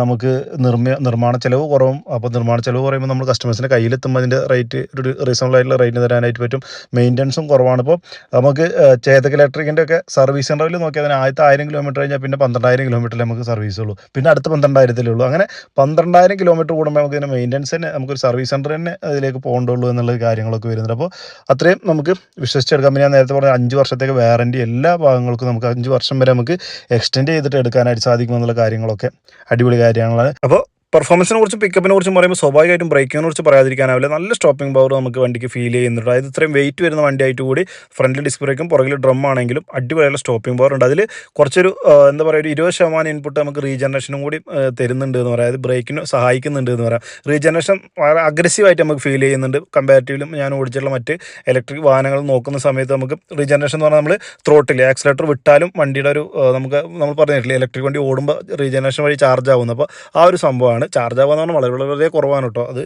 Speaker 2: നമുക്ക് നിർമ്മ നിർമ്മാണ ചെലവ് കുറവും. അപ്പോൾ നിർമ്മാണ ചെലവ് കുറയുമ്പോൾ നമ്മൾ കസ്റ്റമേഴ്സിന്റെ കയ്യിലെത്തുമ്പോൾ അതിന്റെ റേറ്റ് ഒരു റീസണബിൾ ആയിട്ടുള്ള റേറ്റിന് തരാനായിട്ട് പറ്റും. മെയിന്റനൻസും കുറവാണ്. ഇപ്പോൾ നമുക്ക് ചേതക് ഇലക്ട്രിക്കിന്റെ ഒക്കെ സർവീസ് സെന്ററിൽ നോക്കിയാൽ അതിന് ആദ്യത്തെ ആയിരം കിലോമീറ്റർ കഴിഞ്ഞാൽ പിന്നെ പന്ത്രണ്ടായിരം കിലോമീറ്ററിൽ നമുക്ക് സർവീസ് ഉള്ളൂ. പിന്നെ അടുത്ത പന്ത്രണ്ടായിരത്തിലേ ഉള്ളൂ. അങ്ങനെ പന്ത്രണ്ടായിരം കിലോമീറ്റർ കൂടുമ്പോൾ നമുക്ക് ഇതിന് മെയിന്റനൻസ് തന്നെ നമുക്കൊരു സർവീസ് സെന്റർ തന്നെ അതിലേക്ക് പോകേണ്ടുള്ളൂ എന്നുള്ള കാര്യങ്ങളൊക്കെ വരുന്നുണ്ട്. അപ്പോൾ അത്രയും നമുക്ക് വിശ്വസിച്ചെടുക്കാൻ പിന്നെ ഞാൻ നേരത്തെ പറഞ്ഞ അഞ്ച് വർഷത്തേക്ക് വാറന്റി എല്ലാ ഭാഗങ്ങൾക്കും നമുക്ക് അഞ്ച് വർഷം വരെ നമുക്ക് എക്സ്റ്റെൻഡ് ചെയ്തിട്ട് എടുക്കാനായിട്ട് സാധിക്കുമെന്നുള്ള കാര്യങ്ങളൊക്കെ അടിപൊളി കാര്യങ്ങളാണ്. അപ്പോൾ പെർഫോമൻസിനെ കുറിച്ച് പിക്കപ്പിനെ കുറിച്ചും പറയുമ്പോൾ സ്വാഭാവികമായിട്ടും ബ്രേക്കിനെ കുറിച്ച് പറയാതിരിക്കാനാവില്ല. നല്ല സ്റ്റോപ്പിംഗ് പവർ നമുക്ക് വണ്ടിക്ക് ഫീൽ ചെയ്യുന്നുണ്ട്. അതായത് ഇത്രയും വെയിറ്റ് വരുന്ന വണ്ടിയായിട്ട് കൂടി ഫ്രണ്ടിൽ ഡിസ്ക് ബ്രേക്കും പുറകിൽ ഡ്രം ആണെങ്കിലും അടിപൊളിയുള്ള സ്റ്റോപ്പിംഗ് പവർ ഉണ്ട്. അതിൽ കുറച്ചൊരു എന്താ പറയുക ഒരു ഇരുപത് ശതമാനം ഇൻപുട്ട് നമുക്ക് റീജനറേഷനും കൂടി തരുന്നുണ്ട് എന്ന് പറയാം. അതായത് ബ്രേക്കിന് സഹായിക്കുന്നുണ്ട് എന്ന് പറയാം. റീജനറേഷൻ വളരെ അഗ്രസീവായിട്ട് നമുക്ക് ഫീൽ ചെയ്യുന്നുണ്ട്. കമ്പാരിറ്റീവിലും ഞാൻ ഓടിച്ചിട്ടുള്ള മറ്റ് ഇലക്ട്രിക് വാഹനങ്ങൾ നോക്കുന്ന സമയത്ത് നമുക്ക് റീജനറേഷൻ എന്ന് പറഞ്ഞാൽ നമ്മൾ ത്രോട്ടിൽ ആക്സിലേറ്റർ വിട്ടാലും വണ്ടിയുടെ ഒരു നമുക്ക് നമ്മൾ പറഞ്ഞിട്ടില്ലേ ഇലക്ട്രിക് വണ്ടി ഓടുമ്പോൾ റീജനറേഷൻ വഴി ചാർജ് ആവുന്നു. അപ്പോൾ ആ ഒരു സംഭവമാണ്. ചാർജ് ആവാന്ന് പറഞ്ഞാൽ വളരെ വളരെ കുറവാണ് കേട്ടോ അത്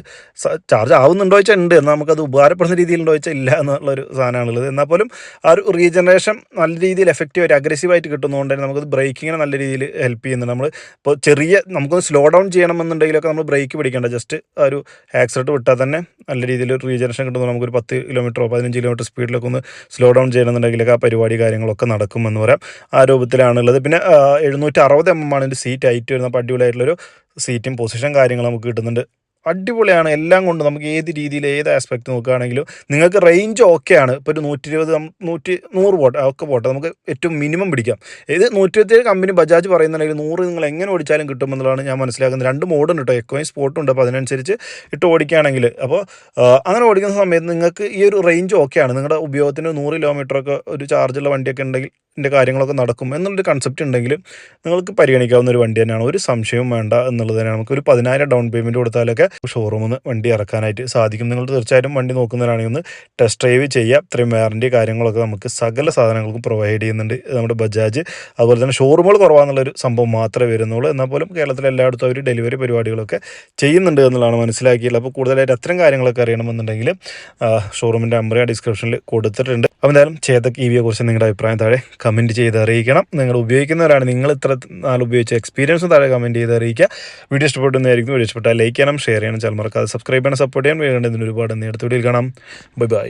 Speaker 2: ചാർജ് ആവുന്നുണ്ടോ വെച്ചാൽ ഉണ്ട് എന്നാൽ നമുക്കത് ഉപകാരപ്പെടുന്ന രീതിയിലുണ്ടോ വെച്ചാൽ ഇല്ല എന്നുള്ളൊരു സാധനമാണുള്ളത്. എന്നാൽ പോലും ആ ഒരു റീജനറേഷൻ നല്ല രീതിയിൽ എഫക്റ്റീവ് ആയിട്ട് അഗ്രസീവായിട്ട് കിട്ടുന്നതുകൊണ്ട് തന്നെ നമുക്കത് ബ്രേക്കിങ്ങിനെ നല്ല രീതിയിൽ ഹെൽപ്പ് ചെയ്യുന്നുണ്ട്. നമ്മൾ ഇപ്പോൾ ചെറിയ നമുക്കൊന്ന് സ്ലോ ഡൗൺ ചെയ്യണമെന്നുണ്ടെങ്കിലൊക്കെ നമ്മൾ ബ്രേക്ക് പിടിക്കേണ്ട. ജസ്റ്റ് ആ ഒരു ആക്സിഡന്റ് വിട്ടാൽ തന്നെ നല്ല രീതിയിൽ റീജനറേഷൻ കിട്ടുന്നു നമുക്കൊരു പത്ത് കിലോമീറ്ററോ പതിനഞ്ച് കിലോമീറ്റർ സ്പീഡിലൊക്കെ ഒന്ന് സ്ലോ ഡൗൺ ചെയ്യണമെന്നുണ്ടെങ്കിലൊക്കെ ആ പരിപാടി കാര്യങ്ങളൊക്കെ നടക്കുമെന്ന് പറയാം. ആ രൂപത്തിലാണുള്ളത്. പിന്നെ എഴുന്നൂറ്റി അറുപത് എം എം ആണ് ഇതിന്റെ സീറ്റ് ഹൈറ്റ് അപ്പോൾ അടിപൊളിയായിട്ടുള്ളൊരു സീറ്റും പൊസിഷൻ കാര്യങ്ങൾ നമുക്ക് കിട്ടുന്നുണ്ട്. അടിപൊളിയാണ്. എല്ലാം കൊണ്ട് നമുക്ക് ഏത് രീതിയിൽ ഏത് ആസ്പെക്ട് നോക്കുകയാണെങ്കിലും നിങ്ങൾക്ക് റേഞ്ച് ഓക്കെയാണ് ഇപ്പോൾ ഒരു നൂറ്റി ഇരുപത് നൂറ്റി നൂറ് പോട്ടെ ഒക്കെ പോട്ടെ. നമുക്ക് ഏറ്റവും മിനിമം പിടിക്കാം. ഇത് നൂറ്റി ഇരുപത്തേഴ് കമ്പനി ബജാജ് പറയുന്നുണ്ടെങ്കിൽ നൂറ് നിങ്ങൾ എങ്ങനെ ഓടിച്ചാലും കിട്ടുമെന്നുള്ളതാണ് ഞാൻ മനസ്സിലാക്കുന്നത്. രണ്ട് മോഡുണ്ട് കേട്ടോ എക്കോയും സ്പോട്ടും ഉണ്ട്. അപ്പോൾ അതിനനുസരിച്ച് ഇട്ട് ഓടിക്കുകയാണെങ്കിൽ. അപ്പോൾ അങ്ങനെ ഓടിക്കുന്ന സമയത്ത് നിങ്ങൾക്ക് ഈ ഒരു റേഞ്ച് ഓക്കെയാണ് നിങ്ങളുടെ ഉപയോഗത്തിന് നൂറ് കിലോമീറ്ററൊക്കെ ഒരു ചാർജുള്ള വണ്ടിയൊക്കെ ഉണ്ടെങ്കിൽ ഇതിന്റെ കാര്യങ്ങളൊക്കെ നടക്കും എന്നുള്ളൊരു കൺസെപ്റ്റ് ഉണ്ടെങ്കിൽ നിങ്ങൾക്ക് പരിഗണിക്കാവുന്ന ഒരു വണ്ടി തന്നെയാണ്. ഒരു സംശയവും വേണ്ട എന്നുള്ളത് തന്നെയാണ്. നമുക്ക് ഒരു പതിനായിരം ഡൗൺ പേയ്മെന്റ് കൊടുത്താലൊക്കെ ഷോറൂമിൽ നിന്ന് വണ്ടി ഇറക്കാനായിട്ട് സാധിക്കും. നിങ്ങൾ തീർച്ചയായിട്ടും വണ്ടി നോക്കുന്നവരാണെങ്കിൽ ഒന്ന് ടെസ്റ്റ് ഡ്രൈവ് ചെയ്യുക ഇത്രയും വാറന്റി കാര്യങ്ങളൊക്കെ നമുക്ക് സകല സാധനങ്ങൾക്കും പ്രൊവൈഡ് ചെയ്യുന്നുണ്ട് നമ്മുടെ ബജാജ്. അതുപോലെ തന്നെ ഷോറൂമുകൾ കുറവാന്നുള്ളൊരു സംഭവം മാത്രമേ വരുന്നുള്ളൂ. എന്നാൽ പോലും കേരളത്തിലെ എല്ലായിടത്തും അവർ ഡെലിവറി പരിപാടികളൊക്കെ ചെയ്യുന്നുണ്ട് എന്നുള്ളതാണ് മനസ്സിലാക്കിയുള്ളത് അപ്പോൾ കൂടുതലായിട്ട് അത്തരം കാര്യങ്ങളൊക്കെ അറിയണമെന്നുണ്ടെങ്കിൽ ഷോറൂമിന്റെ നമ്പർ ഡിസ്ക്രിപ്ഷനിൽ കൊടുത്തിട്ടുണ്ട്. അപ്പോൾ എന്തായാലും ചേതക് ഇ വിയെ നിങ്ങളുടെ അഭിപ്രായം താഴെ കമന്റ് ചെയ്ത് അറിയിക്കണം. നിങ്ങൾ ഉപയോഗിക്കുന്നവരാണ് നിങ്ങൾ ഇത്ര നാൾ ഉപയോഗിച്ച എക്സ്പീരിയൻസും താഴെ കമന്റ് ചെയ്ത് അറിയിക്കുക. വീഡിയോ ഇഷ്ടപ്പെടുന്നതായിരിക്കും വീഡിയോ ഇഷ്ടപ്പെട്ടാൽ ലൈക്ക് ചെയ്യണം ഷെയർ ചെയ്യണം ചാനൽ മറക്കാതെ സബ്സ്ക്രൈബ് ചെയ്യണം സപ്പോർട്ട് ചെയ്യാൻ വേണ്ടതിന് ഒരുപാട് നേരത്തെ വീഡിയോയിൽ കാണാം. Bye bye